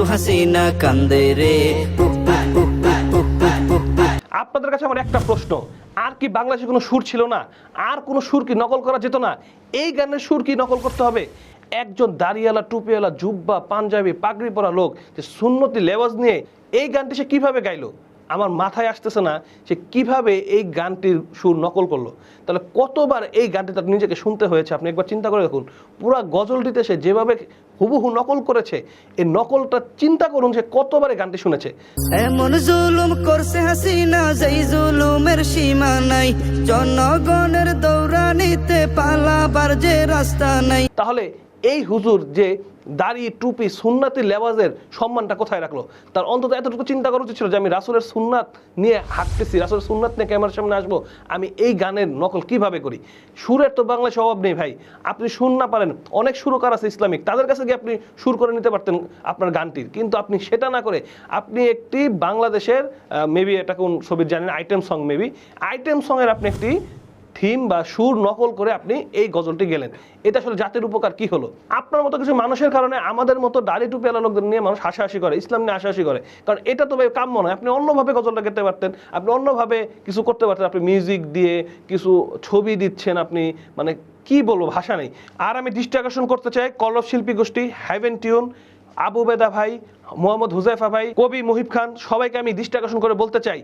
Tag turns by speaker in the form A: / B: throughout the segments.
A: দুষ্টু হাসিনা কান্দে রে।
B: আপনাদের কাছে আমার একটা প্রশ্ন। আর কি বাংলাদেশে কোনো সুর ছিল না? আর কোনো সুর কি নকল করা যেত না? এই গানের সুর কি নকল করতে হবে? একজন দাঁড়িয়ালা টুপিওয়ালা, জুব্বা, পাঞ্জাবি, পাগড়ি পরা লোক যে সুন্নতি লেওয়াজ নিয়ে এই গানটি সে কীভাবে গাইলো? আমার মাথায় আসতেছে না সে কীভাবে এই গানটির সুর নকল করল। তাহলে কতবার এই গানটি তার নিজেকে শুনতে হয়েছে? আপনি একবার চিন্তা করে দেখুন। পুরো গজলটিতে সে যেভাবে হুবহু নকল করেছে এই নকলটা চিন্তা করুন সে কতবার এই গানটি শুনেছে।
A: এমন জুলুম করছে হাসিনা যেই জুলুমের সীমা নাই। জনগণের দৌড়ানিতে পালাবার যে রাস্তা নাই।
B: তাহলে এই হুজুর যে দাড়ি, টুপি, সুন্নাতি লেবাজের সম্মানটা কোথায় রাখল? তার অন্তত এতটুকু চিন্তা করা উচিত ছিল যে আমি রাসুলের সুন্নাত নিয়ে হাঁটতেছি, রাসুলের সুন্নাত নিয়ে ক্যামেরার সামনে আসব, আমি এই গানের নকল কীভাবে করি? সুরের তো বাংলায় স্বভাব নেই ভাই। আপনি সুর না পারেন, অনেক সুরকার আছে ইসলামিক, তাদের কাছে গিয়ে আপনি সুর করে নিতে পারতেন আপনার গানটির। কিন্তু আপনি সেটা না করে, আপনি একটি বাংলাদেশের মেবি এটা কোন ছবির জানেন, আইটেম সং মেবি আইটেম সংয়ের আপনি একটি থিম বা সুর নকল করে আপনি এই গজলটি গেলেন। এটা আসলে জাতির উপকার কি হলো? আপনার মতো কিছু মানুষের কারণে আমাদের মতো দাড়ি টুপি আলা লোকদের নিয়ে মানুষ হাসাহাসি করে, ইসলাম নিয়ে হাসাহাসি করে। কারণ এটা তো ভাই কাম্য নয়। আপনি অন্যভাবে গজলটা গেতে পারতেন, আপনি অন্যভাবে কিছু করতে পারতেন, আপনি মিউজিক দিয়ে কিছু ছবি দিচ্ছেন আপনি মানে কি বলব, ভাষা নেই। আর আমি দৃষ্টি আকর্ষণ করতে চাই কলব শিল্পী গোষ্ঠী হ্যাভেন টিউন আবু বেদা ভাই মোহাম্মদ হুজাইফা ভাই, কবি মুহিব খান, সবাইকে আমি দৃষ্টি আকর্ষণ করে বলতে চাই,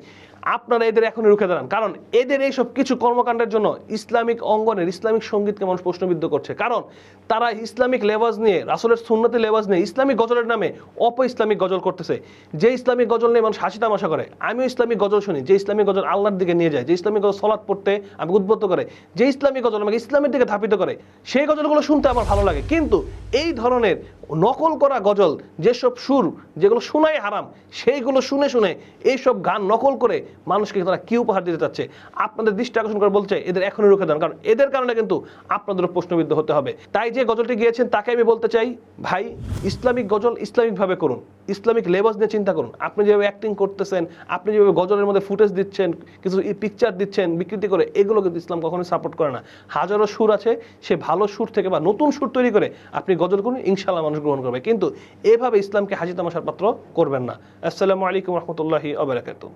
B: আপনারা এদের এখনই রুখে দাঁড়ান। কারণ এদের এই সব কিছু কর্মকাণ্ডের জন্য ইসলামিক অঙ্গনের, ইসলামিক সঙ্গীতকে মানুষ প্রশ্নবিদ্ধ করছে। কারণ তারা ইসলামিক লেবাজ নিয়ে, রাসুলের সুন্নতি লেবাজ নিয়ে ইসলামিক গজলের নামে অপ ইসলামিক গজল করতেছে। যে ইসলামিক গজল নিয়ে মানুষ হাসি তামাশা করে, আমিও ইসলামিক গজল শুনি। যে ইসলামিক গজল আল্লাহর দিকে নিয়ে যায়, যে ইসলামিক গজল সলাৎ পড়তে আমি উদ্বুদ্ধ করে, যে ইসলামিক গজল আমাকে ইসলামের দিকে ধাপিত করে, সেই গজলগুলো শুনতে আমার ভালো লাগে। কিন্তু এই ধরনের নকল করা গজল, যেসব সুর যেগুলো শোনাই হারাম, সেইগুলো শুনে শুনে এইসব গান নকল করে মানুষকে তারা কি উপহার দিতে চাচ্ছে? আপনাদের দৃষ্টি আকর্ষণ করে বলছে, এদের এখনই রুখে দেন। কারণ এদের কারণে কিন্তু আপনাদেরও প্রশ্নবিদ্ধ হতে হবে। তাই যে গজলটি গিয়েছেন, তাকে আমি বলতে চাই, ভাই, ইসলামিক গজল ইসলামিকভাবে করুন। ইসলামিক লেবাস নিয়ে চিন্তা করুন। আপনি যেভাবে অ্যাক্টিং করতেছেন, আপনি যেভাবে গজলের মধ্যে ফুটেজ দিচ্ছেন, কিছু পিকচার দিচ্ছেন, বিকৃতি করে, এগুলো কিন্তু ইসলাম কখনোই সাপোর্ট করে না। হাজারো সুর আছে, সে ভালো সুর থেকে বা নতুন সুর তৈরি করে আপনি গজল করুন ইনশাল্লাহ মানুষ গ্রহণ করবে। কিন্তু এভাবে ইসলামকে হাজি তামাশার পাত্র করবেন না আসসালামু আলাইকুম রহমতুল্লাহি আবরাকাতুহ